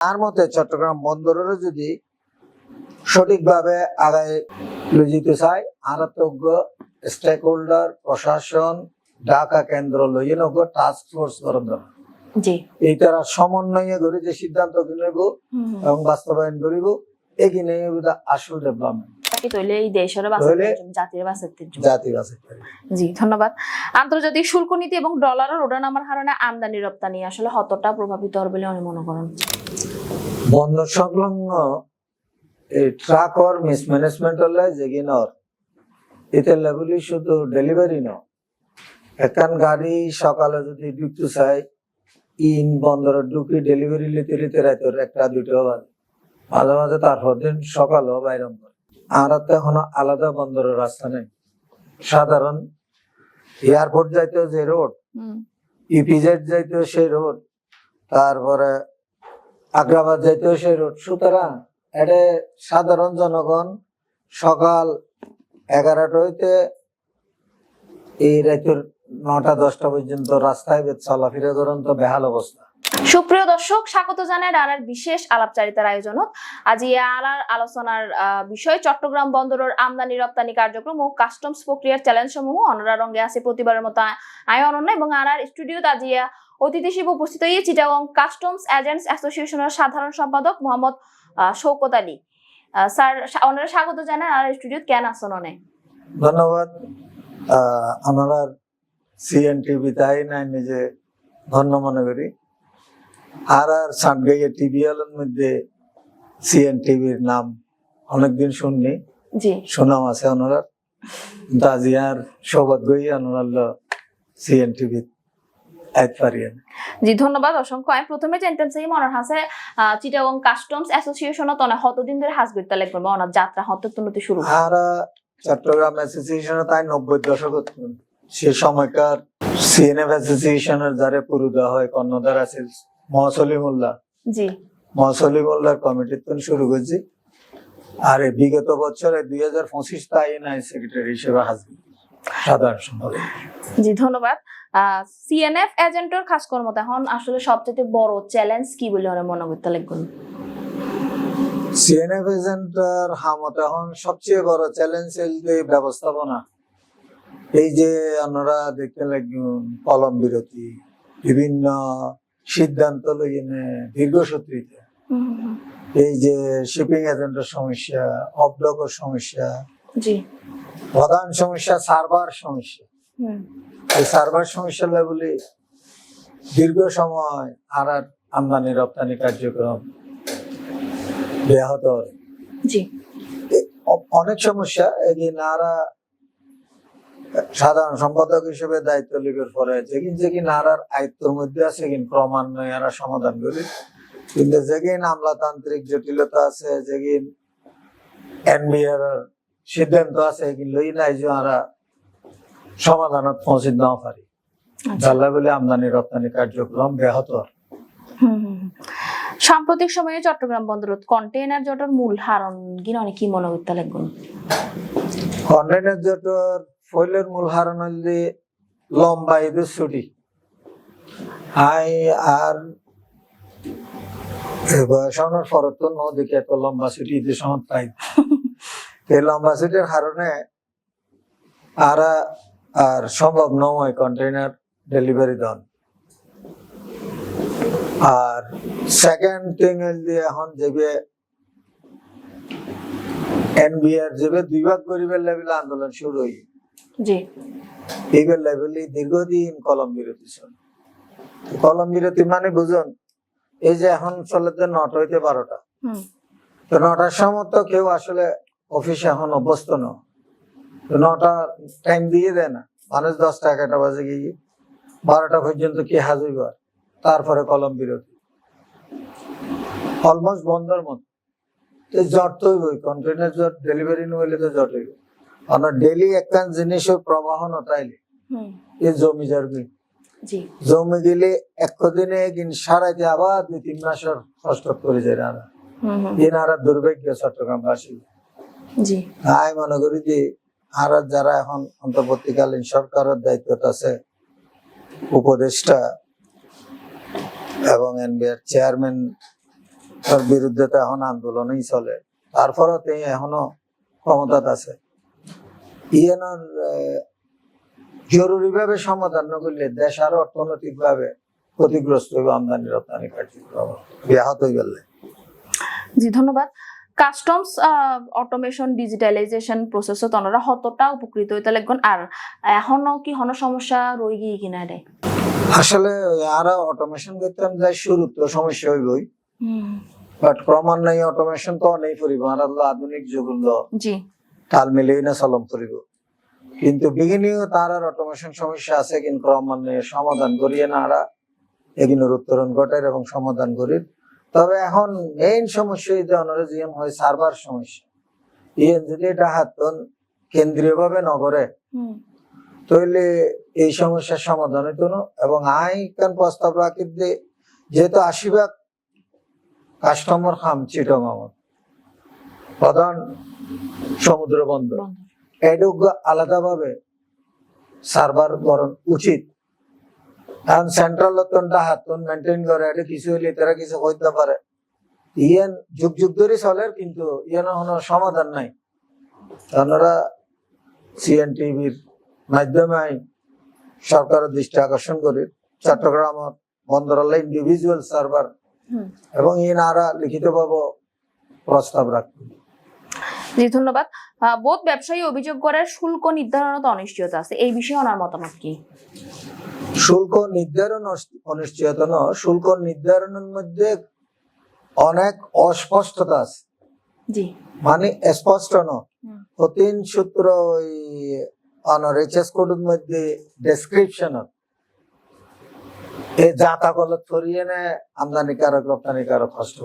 তার মতে চট্টগ্রাম বন্দরেরও যদি সঠিকভাবে আদায় লইতে চায় আরাতজ্ঞ স্টেক হোল্ডার প্রশাসন ঢাকা কেন্দ্র লইয়ে টাস্ক ফোর্স জি। এই তারা সমন্বয়ে করে যে সিদ্ধান্ত নেব। এবং বাস্তবায়ন করিব এগিয়ে আসল ডেভেলপমেন্ট জি ধন্যবাদ। আন্তর্জাতিক শুল্ক নীতি এবং ডলারের ওঠানামার কারণে আমদানি রপ্তানি আসলে কতটা প্রভাবিত হবে বলে আমি মনে করেন বন্দর সংলগ্ন এই ট্রাক অর মিসম্যানেজমেন্ট হলে যেগিনর এতে লেগুলি শুধু ডেলিভারি ন একান গাড়ি সকালে যদি ঢুকতে চাই ইন বন্দরে ঢুকি ডেলিভারি লিতে লিতে রাতের একটা দুটো বাজে। মাঝে মাঝে তারপর দিন সকালও বাইরম করে। আর তো এখনও আলাদা বন্দরের রাস্তা নেই। সাধারণ এয়ারপোর্ট যাইতেও যে রোড ইপিজেড যাইতেও সেই রোড তারপরে আগ্রাবাদ যাইতেও সেই রোড। সুতরাং এটা সাধারণ জনগণ সকাল এগারোটা হইতে এই রাতের নটা, দশটা পর্যন্ত রাস্তায় চলাফেরা করেন তো বেহাল অবস্থা। সুপ্রিয় দর্শক, স্বাগত জানাই রানার বিশেষ আলাপচারিতার আয়োজনত। আজি আলার আলোচনার বিষয় চট্টগ্রাম বন্দরের আমদানি রপ্তানি কার্যক্রম ও কাস্টমস প্রক্রিয়ার চ্যালেঞ্জ সমূহ অনরা রঙে আছে প্রতিবারের মতো আয় অনন্য এবং আনার স্টুডিওতে আজি অতিথি হিসেবে উপস্থিত হয়ে চিটাগং কাস্টমস এজেন্টস অ্যাসোসিয়েশনের সাধারণ সম্পাদক মোহাম্মদ শৌকত আলী। স্যার ওনারা স্বাগত জানাই আর স্টুডিও কেন আসন অনে ধন্যবাদ আমরা সিএনটিভি তাই নাই নিজে ধন্য মনে করি। আর আর সানগাইয়া টিভি এর মধ্যে সিএনটিভির নাম অনেকদিন শুননি। জি। সুনাম আছে ওনার দাজিয়ার সৌভাগ্য ওনার সিএনটিভি জি ধন্যবাদ অসংখ্য। আমি প্রথমে চাই মনের হাসে চিটাগং কাস্টমস অ্যাসোসিয়েশনত অনেক কতদিন ধরে হাস করতে লাগবে বা ওনার যাত্রা শুরু। চট্টগ্রাম অ্যাসোসিয়েশনে তাই নব্বই দশক সে সময়কার সিএনএফ অ্যাসোসিয়েশনের যারে পুরু দেওয়া হয় কর্ণধার আছে মহসলিমুল্লাহ জি। মহসলিমুল্লাহর কমিটির তো শুরু করছি। আর বিগত বছরে দুই হাজার পঁচিশ তাই সেক্রেটারি হিসেবে হাজির সাধারণ সম্পাদক। জি ধন্যবাদ। সিএনএফ এজেন্টের খাস কর্মত এখন আসলে সবচেয়ে বড় চ্যালেঞ্জ কি বলে ওরা মনে করতে লাগবেন সিএনএফ এজেন্টার হামত এখন সবচেয়ে বড় চ্যালেঞ্জ হল ব্যবস্থাপনা। এই যে আপনারা দেখতে লাগবেন কলম বিরতি বিভিন্ন সিদ্ধান্ত লইনে দীর্ঘসূত্রিতে এই যে শিপিং এজেন্টের সমস্যা অবলকের সমস্যা জি। প্রধান সমস্যা সার্ভার সমস্যা। এই সার্ভার সমস্যা বলে দীর্ঘ সময় আর আর আমদানি রপ্তানি কার্যক্রম ব্যাহত জি। অনেক সমস্যা এগিয়ে নারা সাধারণ সম্পাদক হিসেবে দায়িত্ব লিখের পরে যেদিন যেদিন নারার আয়ত্তর মধ্যে আছে কিন ক্রমান্বয়ে এরা সমাধান করি কিন্তু যেদিন আমলাতান্ত্রিক জটিলতা আছে যেদিন এনবিআর সিদ্ধান্ত আছে লই নাই যে আমরা সমাধানত পৌঁছে নাও পারি। আচ্ছা। জাল্লা বলে আমদানি রপ্তানি কার্যক্রম ব্যাহত। সাম্প্রতিক সময়ে চট্টগ্রাম বন্দরত কন্টেইনার জটের মূল হারণ অনেক কি মনে করতে লাগবেন কন্টেনার জটর ফয়েলের মূল হারণ হইলে লম্বা ঈদের ছুটি। আই আর বয়সানোর ফরত তো ন দেখে এত লম্বা ছুটি ঈদের সময় পাই এই লম্বা ছুটির কারণে আর আর সম্ভব নয় কন্টেনার ডেলিভারি দন আর সেকেন্ড থিং হইলে এখন যেবে এনবিআর যেবে দুই ভাগ গরিবের লেভেলে আন্দোলন শুরু হই জি। এইবার লেভেলে দীর্ঘদিন কলম বিরতি চলে। কলম বিরতি মানে বুঝুন এই যে এখন চলে তো নটা হইতে বারোটা। হুম, তো নটার সময় তো কেউ আসলে অফিসে এখন অভ্যস্ত ন। নটা টাইম দিয়ে দেয় না। মানুষ দশটা এগারোটা বাজে গিয়ে বারোটা পর্যন্ত কি হাজির তারপরে কলম বিরতি। অলমোস্ট বন্ধর মতো। তো জট তো হইবই। কন্টেনার জট ডেলিভারি নহলে তো জট হইব আমরা ডেলি একখান জিনিসের প্রবাহ নতাইলে এই জমি জমি জমি গেলে এক দিনে কিন সারাইতে আবার দুই তিন মাসের কষ্ট করে যায় না। এনারা দুর্ভাগ্য চট্টগ্রামবাসী আমি মনে করি যে আর যারা এখন অন্তর্বর্তীকালীন সরকারের দায়িত্ব আছে উপদেষ্টা এবং এনবিআর চেয়ারম্যান তার বিরুদ্ধে তো এখন আন্দোলনই চলে। তারপরও তিনি এখনও ক্ষমতাত আছে। ইয়েনর জরুরি ভাবে সমাধান না করলে দেশ আরও অর্থনৈতিক ভাবে ক্ষতিগ্রস্ত হইব আমদানি রপ্তানি কার্যক্রম। ব্যাহত হয়ে গেলে জি ধন্যবাদ। কাস্টমস অটোমেশন ডিজিটালাইজেশন প্রসেসত ওনারা কতটা উপকৃত হইতে লাগবেন আর এখনও কি হন সমস্যা রয়ে গিয়ে কিনা রে আসলে আর অটোমেশন করতাম যাই শুরু তো সমস্যা হইবই। বাট ক্রমান্বয়ে অটোমেশন তো অনেক পরিব আর আধুনিক যুগ জি। তাল মিলিয়ে না চলম করিব। কিন্তু বিগিনিও তার আর অটোমেশন সমস্যা আছে কিন্তু ক্রমান্বয়ে সমাধান করিয়ে না আরা এগুলোর উত্তরণ ঘটায় এবং সমাধান করি তবে এখন মেইন সমস্যা হয় সার্ভার সমস্যা। ইয়েন যদি এটা হাতন কেন্দ্রীয় ভাবে নগরে তাহলে এই সমস্যার সমাধান হইতো এবং আই কান প্রস্তাব রাখি যেহেতু আশি ভাগ কাস্টমার খাম চিটং আমার। প্রধান সমুদ্র বন্দর। এডুক আলাদাভাবে সার্ভার বরণ উচিত। কারণ সেন্ট্রাল লতনটা হাতন মেনটেন করে এটা কিছু হইলে তারা কিছু হইতে পারে ইয়ান যুগ যুগ ধরে চলে কিন্তু ইয়ান কোনো সমাধান নাই। আপনারা সিএনটিভির মাধ্যমে সরকারের দৃষ্টি আকর্ষণ করি চট্টগ্রাম বন্দরালয় ইন্ডিভিজুয়াল সার্ভার এবং ইনারা লিখিতভাবে প্রস্তাব রাখবেন জি ধন্যবাদ। বোধ ব্যবসায়ী অভিযোগ করে শুল্ক নির্ধারণত অনিশ্চয়তা আছে। এই বিষয়ে ওনার মতামত কি? শুল্ক নির্ধারণ অনিশ্চয়তা ন শুল্ক নির্ধারণের মধ্যে অনেক অস্পষ্টতা আছে। মানে স্পষ্ট ন। প্রতিন সূত্র ওই অনার এইচএস কোডের মধ্যে ডেসক্রিপশন এই জাতা কলত করিয়ে নে আমদানিকারক রপ্তানিকারক কষ্ট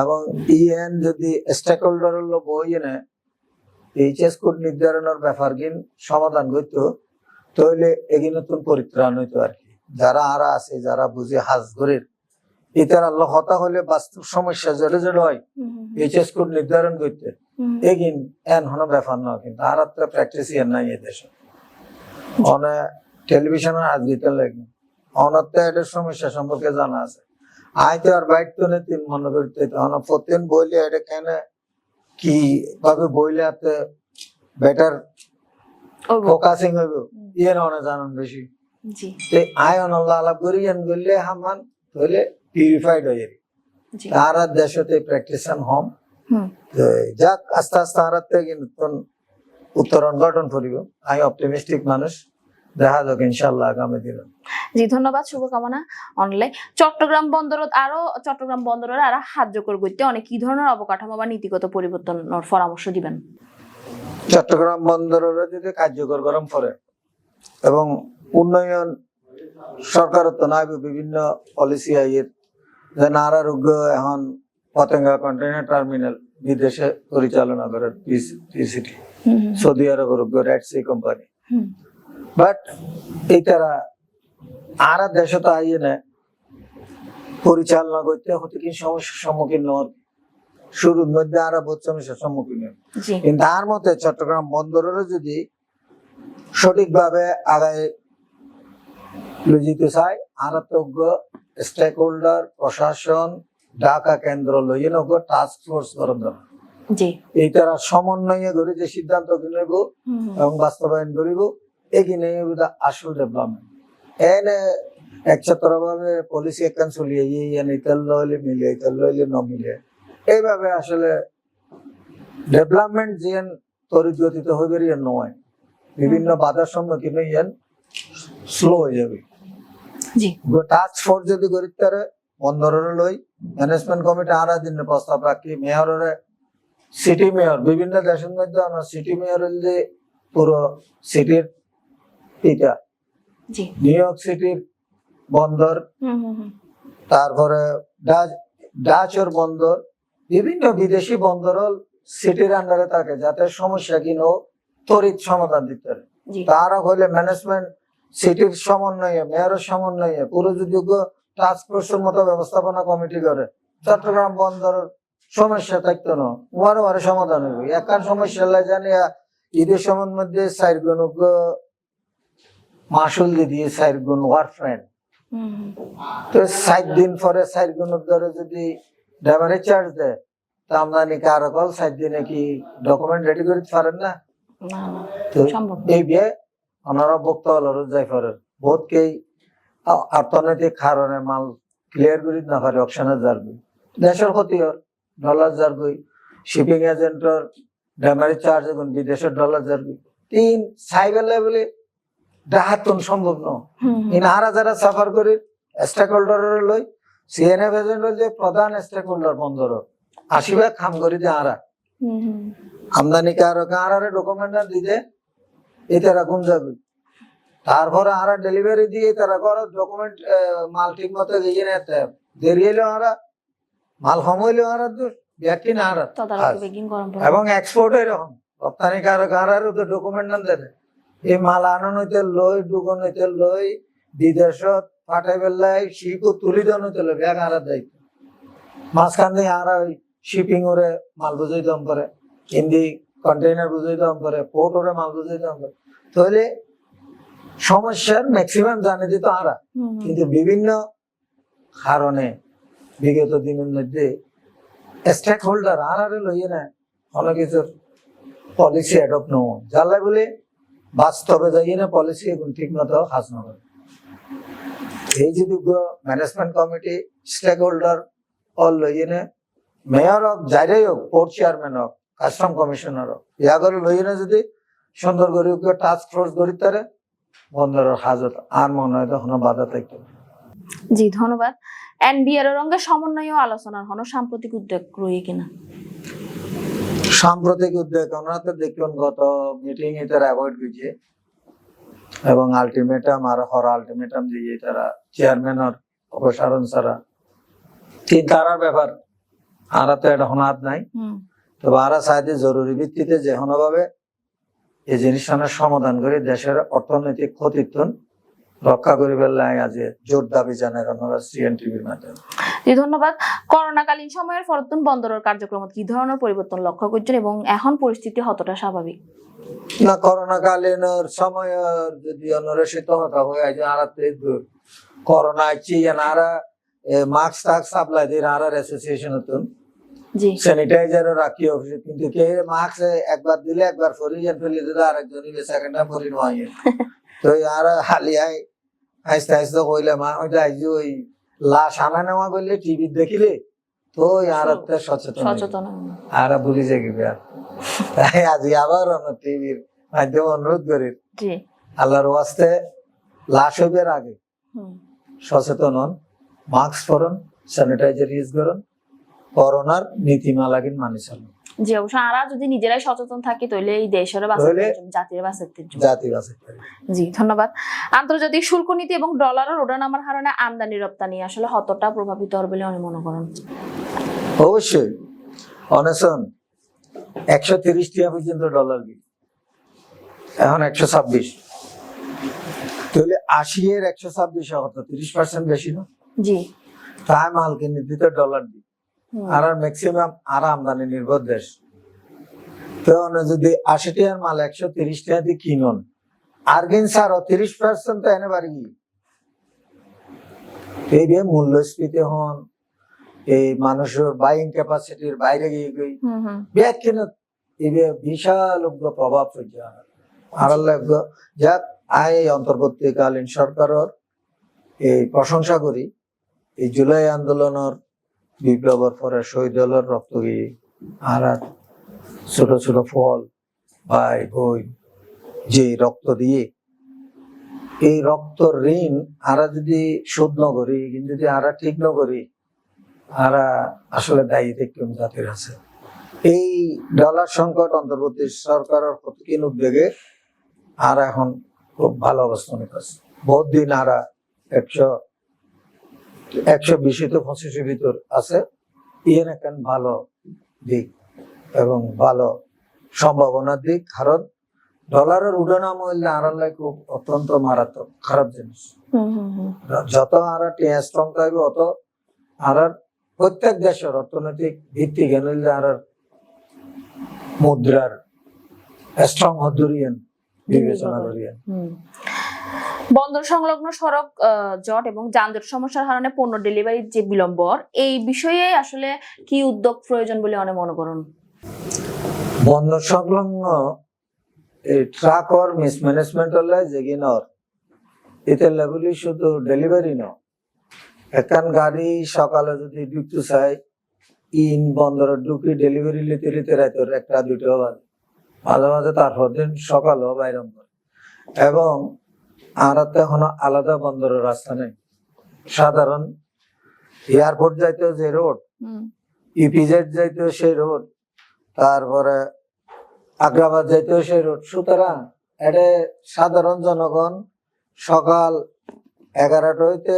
এবং ইএন যদি স্টেক হোল্ডার বই নে এইচএস কোড নির্ধারণের ব্যাপার গিন সমাধান করতো তাহলে এগিয়ে নতুন পরিত্রাণ হইতো আর কি। যারা আরা আছে যারা বুঝে হাজ ঘরের ইতার আল্লাহ হতা হলে বাস্তব সমস্যা জড়ে জড়ে হয়। এইচএস কোড নির্ধারণ করতে। এগিন এন হন ব্যাপার না কিন্তু আর তো প্র্যাকটিস ইয়ার নাই এদেশে অনে টেলিভিশনে আজ দিতে লাগে। অনার তো এটার সমস্যা সম্পর্কে জানা আছে। আই তো আর বাইক তো নেই তিন মনে করতে। অন প্রতিদিন বইলে এটা কেন? কি ভাবে বইলে বেটার। ফোকাসিং হইব। ইয়ে জানান বেশি। জি। তে আয় অনল্লাহ আলাপ করি গেলে হামান হইলে পিউরিফাইড হয়ে জি। দেশতে হম। যাক আস্তে আস্তে আর থেকে নতুন উত্তরণ গঠন করিব। আমি অপটিমিস্টিক মানুষ। দেখা যাক ইনশাল্লাহ আগামী দিন। জি ধন্যবাদ শুভকামনা অনলাইন। চট্টগ্রাম বন্দরত আরও চট্টগ্রাম বন্দরের আরও সাহায্য করতে অনেক কি ধরনের অবকাঠামো বা নীতিগত পরিবর্তনের পরামর্শ দিবেন? চট্টগ্রাম বন্দরের যদি কার্যকর গরম করে এবং উন্নয়ন সরকার তো নাইব বিভিন্ন পলিসি আইয়ের যে নারা রোগ্য এখন পতেঙ্গা কন্টেনার টার্মিনাল বিদেশে পরিচালনা করে পিসিটি সৌদি আরব রোগ্য রেড সি কোম্পানি বাট এই তারা আর দেশে তো আইয়ে পরিচালনা করতে হতে কি সমস্যার সম্মুখীন নন শুরুর মধ্যে আর বহুত সমস্যার সম্মুখীন। কিন্তু তার মতে চট্টগ্রাম বন্দরেরও যদি সঠিকভাবে আদায় লজিতে চাই আর স্টেক হোল্ডার প্রশাসন ঢাকা কেন্দ্র লইয়ে নগ টাস্ক ফোর্স করা। এই তারা সমন্বয়ে করে যে সিদ্ধান্ত হুম, এবং বাস্তবায়ন করিব এগিনে আসল ডেভেলপমেন্ট এনে একছত্র ভাবে পলিসি একখান চলিয়ে ইয়ান ইতাল লইলে মিলে ইতাল লইলে ন মিলে এইভাবে আসলে ডেভেলপমেন্ট যেন তরিত গতিতে হইবে ইয়ান নয়। বিভিন্ন বাধার সম্মুখীন ইয়ান স্লো হয়ে যাবে। টাস্ক ফোর্স যদি করি তারে বন্দরের লই ম্যানেজমেন্ট কমিটি আর দিন প্রস্তাব রাখি মেয়রের সিটি মেয়র বিভিন্ন দেশের মধ্যে আমরা সিটি মেয়রের যে পুরো সিটির এটা নিউ ইয়র্ক সিটির বন্দর তারপরে ডাচ ডাচের বন্দর বিভিন্ন বিদেশি বন্দর সিটির আন্ডারে থাকে যাতে সমস্যা কিনো তরিত সমাধান দিতে পারে। তারা হইলে ম্যানেজমেন্ট সিটির সমন্বয়ে মেয়রের সমন্বয়ে পুরোযোগ্য টাস্ক ফোর্সের মতো ব্যবস্থাপনা কমিটি করে চট্টগ্রাম বন্দর সমস্যা থাকতো না ওয়ারে ওয়ারে সমাধান হইব। একান সমস্যা লাই জানি ঈদের সময়ের মধ্যে চার গুণ মাসুল দিয়ে চার গুণ ওয়ার ফ্রেন্ড তো ষাট দিন পরে চার গুণ ধরে যদি ড্রাইভারের চার্জ দেয়। তা আমদানি কারকল সাত দিনে কি ডকুমেন্ট রেডি করে পারেন না? তো এই বিয়ে ওনারা বক্তা হল যাই পারে বহুত কেই আ- অর্থনৈতিক কারণে মাল ক্লিয়ার করি না পারে অপশনে যারবি দেশের ক্ষতি হয় ডলার যারবি শিপিং এজেন্টর ড্রাইভারের চার্জ এখন বিদেশের ডলার যারবি তিন সাইবার লেভেলে ডাহাতন সম্ভব নয়। ইন আরা যারা সাফার করি স্টেক হোল্ডার লই সিএনএফ এজেন্ট যে প্রধান স্টেক হোল্ডার বন্দর আশি ভাগ খাম করি যে আরা। আমদানি কারও কারারে ডকুমেন্ট দিতে এই তারা কোন যাবে। তারপরে আরা ডেলিভারি দিয়ে তারা করো ডকুমেন্ট মাল ঠিক মতো গিয়ে নিতে দেরি হইলে আরা মাল কম হইলে আরা দোষ ব্যক্তি না আরা। এবং এক্সপোর্ট এরকম রপ্তানি কারও কারারও তো ডকুমেন্ট না দেয় এই মাল আনন হইতে লই ডুগন হইতে লই বিদেশত পাঠাই পেলাই শিপও তুলি হইতে লই ব্যাগ আরার দায়িত্ব। মাঝখান দিয়ে আরা ওই শিপিং ওরে মাল বুঝাই দাম করে হিন্দি কন্টেইনার বুঝাই দাম করে পোর্ট ওরে মাল বুঝাই দাম করে। তাহলে সমস্যার ম্যাক্সিমাম জানে দিত আরা। কিন্তু বিভিন্ন কারণে বিগত দিনের মধ্যে স্টেক হোল্ডার আর আর লইয়ে না অনেক কিছুর পলিসি অ্যাডপ্ট নো যারা বলে বাস্তবে যাইয়ে না পলিসি এখন ঠিক মতো হাজ না যে management committee stakeholder all লইয়ে না মেয়র হোক যাইরাই হোক পোর্ট চেয়ারম্যান হোক কাস্টম কমিশনার হোক ইয়া করে লইয়ে না যদি সুন্দর করে টাস্ক ফোর্স গড়ি তারে বন্দরের হাজত আর মনে হয় তখন বাধা থাকতো না। জি ধন্যবাদ। এনবিআর এর রঙে সমন্বয় ও আলোচনার হন সাম্প্রতিক উদ্যোগ রয়ে কিনা? সাম্প্রতিক উদ্যোগ আমরা তো দেখলাম গত মিটিং এ তারা অ্যাভয়েড করছে। এবং আলটিমেটাম আর হর আলটিমেটাম দিয়ে তারা চেয়ারম্যান আর অপসারণ ছাড়া। তিন তারার ব্যাপার আরা তো এটা হনাত নাই। তবে আরা চাইতে জরুরি ভিত্তিতে যে ভাবে এই জিনিসটার সমাধান করে দেশের অর্থনৈতিক ক্ষতিত্বন রক্ষা করি ফেললে আজ জোর দাবি জানায় ওনারা সিএনটিভির মাধ্যমে। জি ধন্যবাদ। করোনাকালীন সময়ের ফরতুন বন্দরের কার্যক্রমত কি ধরনের পরিবর্তন লক্ষ্য করছেন এবং এখন পরিস্থিতি কতটা স্বাভাবিক? না করোনা কালীন সময় যদি অনরসিত হতা হয়ে আছে আর আরা মাস্ক টাস্ক সাপ্লাই দিয়ে আর অ্যাসোসিয়েশন হতুন জি স্যানিটাইজারও রাখি অফিসে কিন্তু কে মাস্ক একবার দিলে একবার ফরি যান ফেলে দিলে আরেকজনই সেকেন্ড টাইম ফরি নয় তো আর হালিয়াই আস্তে আস্তে কইলে মা ওইটা আইজি ওই লাশ আনা নেওয়া করলে টিভি দেখিলে তো আর সচেতন। সচেতন। আর ভুলি যাই আর তাই আজি আবার টিভির মাধ্যমে অনুরোধ করি আল্লাহর ওয়াস্তে লাশ হইবার আগে সচেতন হন মাস্ক পরুন স্যানিটাইজার ইউজ করুন করোনার নীতিমালা কিন্তু মানি চলুন জি অবশ্য আরা যদি নিজেরাই সচেতন থাকি তাহলে এই দেশের জাতির বাঁচাতে জাতি বাঁচাতে। জি ধন্যবাদ। আন্তর্জাতিক শুল্ক নীতি এবং ডলারের ওঠানামার কারণে আমদানি রপ্তানি আসলে কতটা প্রভাবিত হবে বলে আমি মনে করেন? অবশ্যই। অনেশন একশো তিরিশ টাকা পর্যন্ত ডলার এখন একশো ছাব্বিশ। তাহলে আশি এর একশো ছাব্বিশ কত তিরিশ পার্সেন্ট বেশি না? জি। তাই মাল কিনে দিতে ডলার হুম, আর ম্যাক্সিমাম আর আমদানি নির্ভর দেশ। তো যদি আশি টাকার মাল একশো তিরিশ টাকা দিয়ে কিনুন তিরিশ পার্সেন্ট তো এনে বাড়ি। এই যে মূল্যস্ফীতি হন এই মানুষের বাইং ক্যাপাসিটির বাইরে গিয়ে গই ব্যাগ কিনে এই বিশাল প্রভাব পড়ছে আর যাক আই অন্তর্বর্তীকালীন সরকারের এই প্রশংসা করি। এই জুলাই আন্দোলনের বিপ্লবের পরে শহীদ হলের রক্ত গিয়ে আর আর ছোট ছোট ফল, ভাই বই যে রক্ত দিয়ে। এই রক্ত ঋণ আরা যদি শোধ ন করি, কিন্তু যদি আরা ঠিক ন করি আরা আসলে দায়ী দেখলাম জাতির আছে। এই ডলার সংকট অন্তর্বর্তী সরকারের প্রতিকিন উদ্যোগে আর এখন খুব ভালো অবস্থানে আছে বহুত দিন আরা একশো একশো বিশে তো পঁচিশের ভিতর আছে। ইয়েন এখন ভালো দিক এবং ভালো সম্ভাবনার দিক কারণ ডলারের উঠানাম হইলে আর খুব অত্যন্ত মারাত্মক খারাপ জিনিস। যত আর স্ট্রং থাকবে অত আর প্রত্যেক দেশের অর্থনৈতিক ভিত্তি গেলে আর মুদ্রার স্ট্রং হদুরিয়েন বিবেচনা হুম। বন্দর সংলগ্ন সড়ক জট এবং যানজট সমস্যার কারণে পণ্য ডেলিভারির যে বিলম্ব এই বিষয়ে আসলে কি উদ্যোগ প্রয়োজন বলে অনেক মনে করুন? বন্দর সংলগ্ন এই ট্রাক ওর মিসম্যানেজমেন্ট হলে যেগিনর এতে লেগুলি শুধু ডেলিভারি ন একান গাড়ি সকালে যদি ঢুকতে চাই ইন বন্দর ঢুকি ডেলিভারি লিতে লিতে রাতের একটা দুটো বাজে। মাঝে মাঝে তারপর দিন সকালও বাইরম করে। এবং আর এখনও আলাদা বন্দরের রাস্তা নেই। সাধারণ এয়ারপোর্ট যাইতেও যে রোড ইপিজেড যাইতেও সেই রোড তারপরে আগ্রাবাদ যাইতেও সেই রোড। সুতরাং এটা সাধারণ জনগণ সকাল এগারোটা হইতে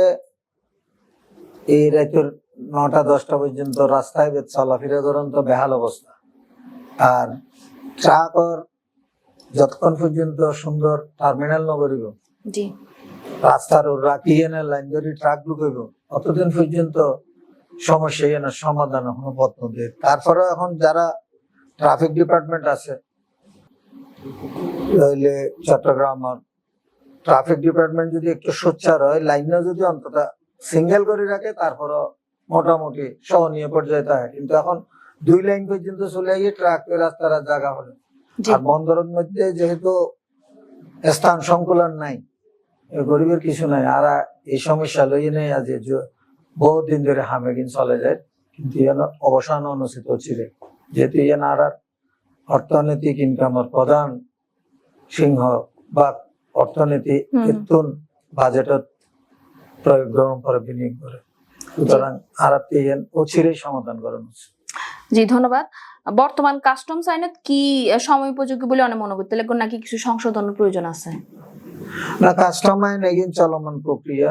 এই রাতের নটা দশটা পর্যন্ত রাস্তায় চলাফেরা করেন তো বেহাল অবস্থা। আর ট্রাকর যতক্ষণ পর্যন্ত সুন্দর টার্মিনাল নগরিব রাস্তার রাখি এনে লাইন ধরে ট্রাক ঢুকাইব অতদিন পর্যন্ত সমস্যা এনে সমাধান এখনও পথ নদী তারপরে এখন যারা ট্রাফিক ডিপার্টমেন্ট আছে তাহলে চট্টগ্রাম ট্রাফিক ডিপার্টমেন্ট যদি একটু সোচ্চার হয় লাইনও যদি অন্তত সিঙ্গেল করে রাখে তারপরও মোটামুটি সহনীয় পর্যায়ে থাকে। কিন্তু এখন দুই লাইন পর্যন্ত চলে গিয়ে ট্রাক রাস্তার জায়গা হলো আর বন্দরের মধ্যে যেহেতু স্থান সংকুলন নাই গরিবের কিছু নাই আর এই সমস্যা লইয়ে নেই আজ বহুত দিন ধরে হামেগিন চলে যায় কিন্তু ইয়ান অবসান অনুচিত ছিল যেহেতু ইয়ান আর অর্থনৈতিক ইনকামের প্রধান সিংহ বা অর্থনীতি। এতুন বাজেটত প্রয়োগ গ্রহণ করে বিনিয়োগ করে। সুতরাং আর ইয়ান অচিরেই সমাধান করানো উচিত জি ধন্যবাদ। বর্তমান কাস্টমস আইনত কি সময় উপযোগী বলে অনেক মনে করতে লাগবে নাকি কিছু সংশোধনের প্রয়োজন আছে? না কাস্টম আইন এগিন চলমান প্রক্রিয়া।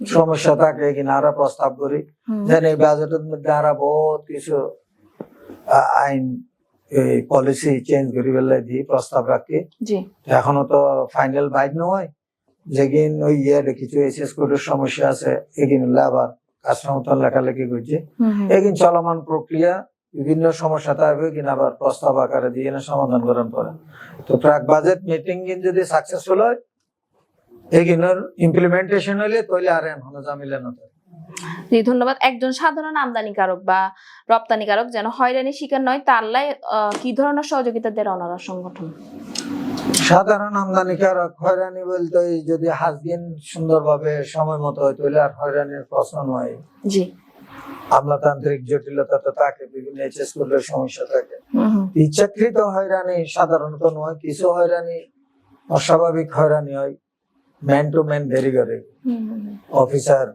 সমস্যা থাকে কিনা আরা প্রস্তাব করি। যেন এই বাজেটের মধ্যে আরা বহুত কিছু আইন এই পলিসি চেঞ্জ করি বেলায় দিয়ে প্রস্তাব রাখি। জি। এখনও তো ফাইনাল বাইট নয়। যেগিন ওই ইয়ে কিছু এসএস কোডের সমস্যা আছে এগিন আবার কাস্টমার লেখালেখি করছে। এগিন চলমান প্রক্রিয়া বিভিন্ন সমস্যা থাকবে কিনা আবার প্রস্তাব আকারে দিয়ে না সমাধান করার পরে। তো প্রাক বাজেট মিটিং যদি সাকসেসফুল হয় এগিনের ইমপ্লিমেন্টেশন হলে তাহলে আর এমন জামিলে না জি ধন্যবাদ। একজন সাধারণ আমদানিকারক বা রপ্তানিকারক যেন হয়রানির শিকার নয় তার লাই কি ধরনের সহযোগিতা দেয় অনারা সংগঠন? সাধারণ আমদানিকারক হয়রানি বলতে যদি হাজদিন সুন্দরভাবে সময় মতো হয় তাহলে আর হয়রানির প্রশ্ন নয়। জি। আমলাতান্ত্রিক জটিলতা তো থাকে বিভিন্ন এইচএস করলে সমস্যা থাকে। ইচ্ছাকৃত হয়রানি সাধারণত নয় কিছু হয়রানি অস্বাভাবিক হয়রানি হয় ম্যান টু ম্যান ভেরি করে। অফিসার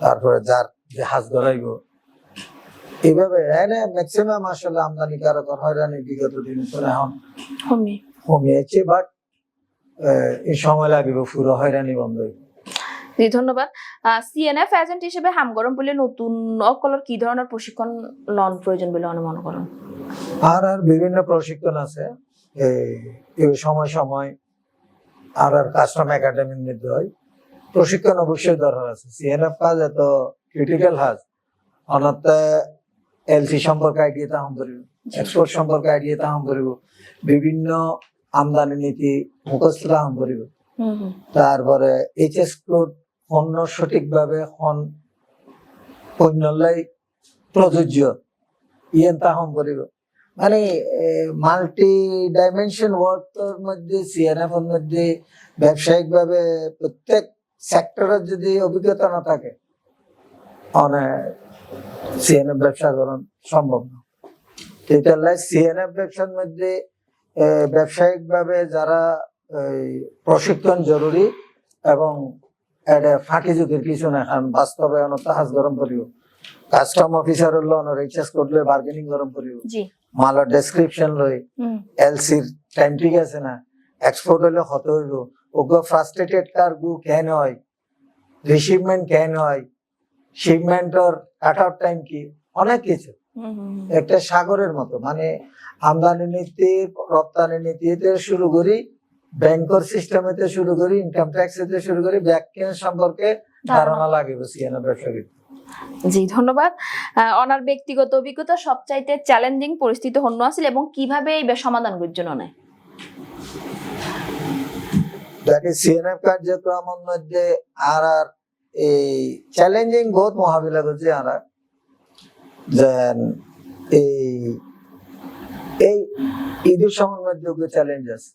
তারপরে যার যে হাজ ধরাইব। এইভাবে এনে ম্যাক্সিমাম আসলে আমদানিকারক হয়রানি বিগত দিন এখন কমে। কমিয়েছে বাট এই সময় লাগিব পুরো হয়রানি বন্ধ হইব। জি ধন্যবাদ। সিএনএফ এজেন্ট হিসেবে হামগরম বলে নতুন অকলর কি ধরনের প্রশিক্ষণ লন প্রয়োজন বলে অনেক মনে করেন? আর আর বিভিন্ন প্রশিক্ষণ আছে। এই সময় সময় আর আর কাস্টম একাডেমির মধ্যে হয়। প্রশিক্ষণ অবশ্যই দরকার আছে। সিএনএফ কাজ এত ক্রিটিক্যাল কাজ। অনতে এলসি সম্পর্কে আইডিয়া তাহন করিব এক্সপোর্ট সম্পর্কে আইডিয়া তাহন করিব বিভিন্ন আমদানি নীতি মুখস্থ তাহন করিব তারপরে এইচএস কোড পণ্য সঠিকভাবে খন পণ্যলাই প্রযোজ্য। ইয়েন তাহন করিব। মানে মাল্টি ডাইমেনশন ওয়ার্কের মধ্যে সিএনএফ এর মধ্যে ব্যবসায়িক ভাবে প্রত্যেক সেক্টরের যদি অভিজ্ঞতা না থাকে অনেক সিএনএফ ব্যবসা করা সম্ভব না। তেতাল্লাই সিএনএফ ব্যবসার মধ্যে ব্যবসায়িক ভাবে যারা প্রশিক্ষণ জরুরি এবং এটা ফাঁকি ঝুঁকির কিছু না কারণ বাস্তবায়ন হাজ গরম করিব কাস্টম অফিসার অনার এইচএস করলে বার্গেনিং গরম করিব জি। মালার ডেসক্রিপশন লই এলসির টাইম ঠিক আছে না? এক্সপোর্ট হলে কত হইব। ওগো ফ্রাস্ট্রেটেড কার্গো কেন হয়? রিসিভমেন্ট কেন হয়? শিপমেন্টর কাট আউট টাইম কি? অনেক কিছু। একটা সাগরের মতো। মানে আমদানি নীতি রপ্তানি নীতিতে শুরু করি ব্যাংকর সিস্টেমেতে শুরু করি ইনকাম ট্যাক্স এতে শুরু করি ব্যাংকিং সম্পর্কে ধারণা। লাগে সিএনএ ব্যবসা জি ধন্যবাদ। ওনার ব্যক্তিগত অভিজ্ঞতা সবচাইতে চ্যালেঞ্জিং পরিস্থিতি হন্য আছিল এবং কীভাবে এই সমাধান জন্য নেয়? ইজ সিএনএফ কার্যক্রমের মধ্যে আর আর এই চ্যালেঞ্জিং বহুত মোকাবিলা করছি আর যেন এই এই ঈদের সময়ের মধ্যে চ্যালেঞ্জ আছে।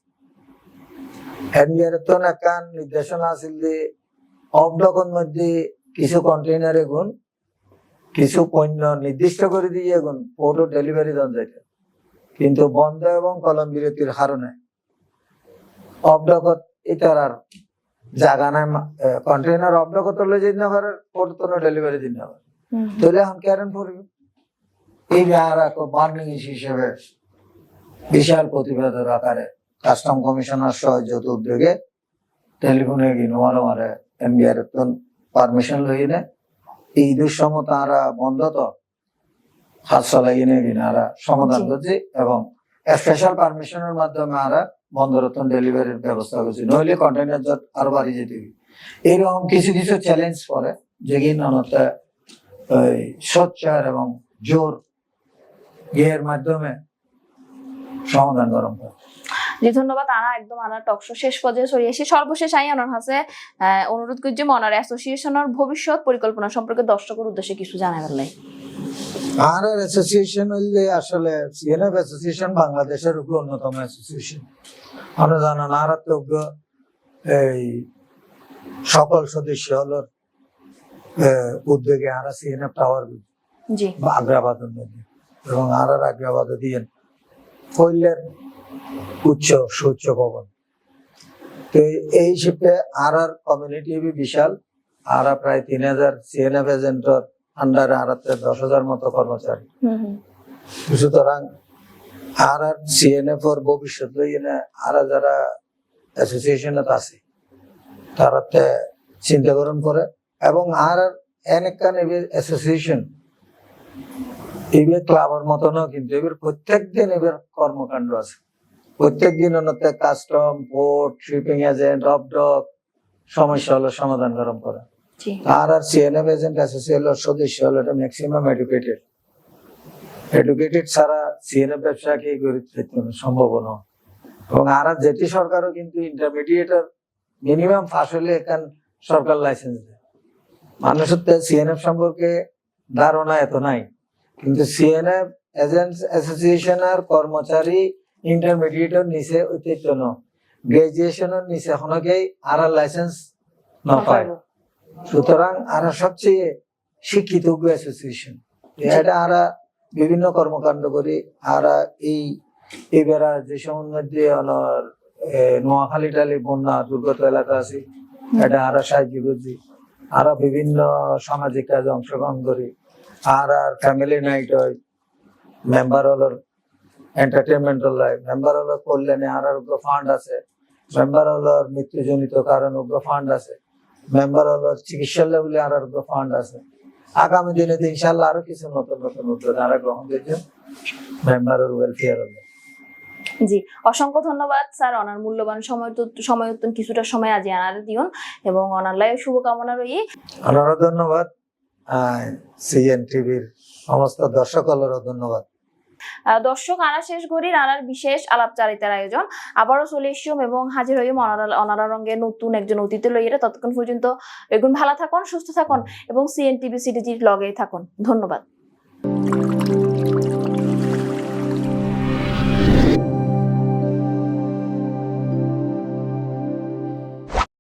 তো একখান নির্দেশনা আছিল যে মধ্যে কিছু কন্টেইনারে গুণ কিছু পণ্য নির্দিষ্ট করে দিয়ে গুণ পোর্ট ডেলিভারি দেন যাইতে কিন্তু বন্ধ এবং কলম বিরতির কারণে অবডকত এটার আর জায়গা নাই কন্টেইনার অবডকত হলে যদি না পারে পোর্ট তো ডেলিভারি দিন না। তাহলে এখন ক্যারেন্ট পড়বে এই আর বার্নিং হিসেবে বিশাল প্রতিবেদন আকারে কাস্টম কমিশনার সহ যত উদ্যোগে টেলিফোনে গিয়ে মারে এনবিআর পারমিশন লইনে ঈদের সময় তারা বন্ধ তো হাত চলাই নিয়ে আরা সমাধান করছি এবং স্পেশাল পারমিশনের মাধ্যমে আরা বন্ধরতন ডেলিভারির ব্যবস্থা করছি নইলে কন্টেনার জট আরও বাড়ি যেতে। এরকম কিছু কিছু চ্যালেঞ্জ পরে যেগুলো অনতে ওই সোচ্চার এবং জোর ইয়ের মাধ্যমে সমাধান করা হয়। জি ধন্যবাদ আনা একদম আনা টকশো শেষ পর্যায়ে সরিয়ে এসে সর্বশেষ আই আনার হাসে অনুরোধ করছি মনার অ্যাসোসিয়েশনের ভবিষ্যৎ পরিকল্পনা সম্পর্কে দর্শকের উদ্দেশ্যে কিছু জানাবেন লাই আর অ্যাসোসিয়েশন হইলে আসলে সিএনএফ অ্যাসোসিয়েশন বাংলাদেশের উপর অন্যতম অ্যাসোসিয়েশন আমরা জানেন আর যোগ্য এই সকল সদস্য আহ, উদ্যোগে আর সিএনএফ টাওয়ার মধ্যে। এবং আর আর আগ্রাবাদে দিয়ে কৈলের উচ্চ সুউচ্চ ভবন। তো এই- শিল্পে আর আর কমিউনিটি বিশাল। আর প্রায় তিন হাজার সিএনএফ এজেন্টর আন্ডারে আর দশ হাজার মতো কর্মচারী। সুতরাং আর আর সিএনএফ ওর ভবিষ্যৎ লইয়ে আর যারা অ্যাসোসিয়েশনত আছে তারা চিন্তা করণ করে। এবং আর আর এনেকান অ্যাসোসিয়েশন এবার ক্লাবের মতনও কিন্তু এবার প্রত্যেক দিন এবার কর্মকাণ্ড আছে। প্রত্যেক দিন অন্যতে custom port shipping agent off dock সমস্যা হলো সমাধান গরম করা। আর আর C N F agent association সদস্য হলো এটা ম্যাক্সিমাম এডুকেটেড এডুকেটেড ছাড়া সিএনএফ ব্যবসাকে গড়ে তুলতে সম্ভব নয়। এবং আর আর যেটি সরকারও কিন্তু ইন্টারমিডিয়েটের মিনিমাম পাস হলে এখান সরকার লাইসেন্স দেয়। মানুষের তো সিএনএফ সম্পর্কে ধারণা এত নাই। কিন্তু সিএনএফ এজেন্ট অ্যাসোসিয়েশন আর কর্মচারী ইন্টারমিডিয়েটের নিচে ঐতিহ্য ন। গ্রাজুয়েশনের নিচে এখনকেই আর লাইসেন্স না। পায় সুতরাং আরা সবচেয়ে শিক্ষিত অ্যাসোসিয়েশন এটা আরা বিভিন্ন কর্মকাণ্ড করি আরা এই এবারা যে সময়ের মধ্যে অনর নোয়াখালী টালি বন্যা দুর্গত এলাকা আছে এটা আরা সাহায্য করছি আরা বিভিন্ন সামাজিক কাজে অংশগ্রহণ করি আর আর ফ্যামিলি নাইট হয় মেম্বার হলোর এন্টারটেনমেন্ট হলাই মেম্বার হলোর কল্যাণে আর আর ফান্ড আছে। মেম্বার হলোর মৃত্যুজনিত কারণ উগ্র ফান্ড আছে। মেম্বার হলো চিকিৎসার লেভেলে আর আর ফান্ড আছে। আগামী দিনে তো ইনশাল্লাহ আরও কিছু নতুন নতুন উদ্যোগ আরও গ্রহণ করছে মেম্বারের ওয়েলফেয়ার হবে। জি অসংখ্য ধন্যবাদ স্যার অনার মূল্যবান সময় তো সময় কিছুটা সময় আজি আনার দিউন এবং অনার লাই শুভকামনা রই আরও ধন্যবাদ। সিএন টিভির সমস্ত দর্শক ধন্যবাদ। দর্শক আনা শেষ ঘড়ির আনার বিশেষ আলাপচারিতার আয়োজন। আবারও চলে এসছুম এবং হাজির অনারা অনারা রঙে নতুন একজন অতিথি লইয়া। ততক্ষণ পর্যন্ত এগুন ভালো থাকুন, সুস্থ থাকুন এবং সিএনটিভি সিটিজির লগেই থাকুন। ধন্যবাদ।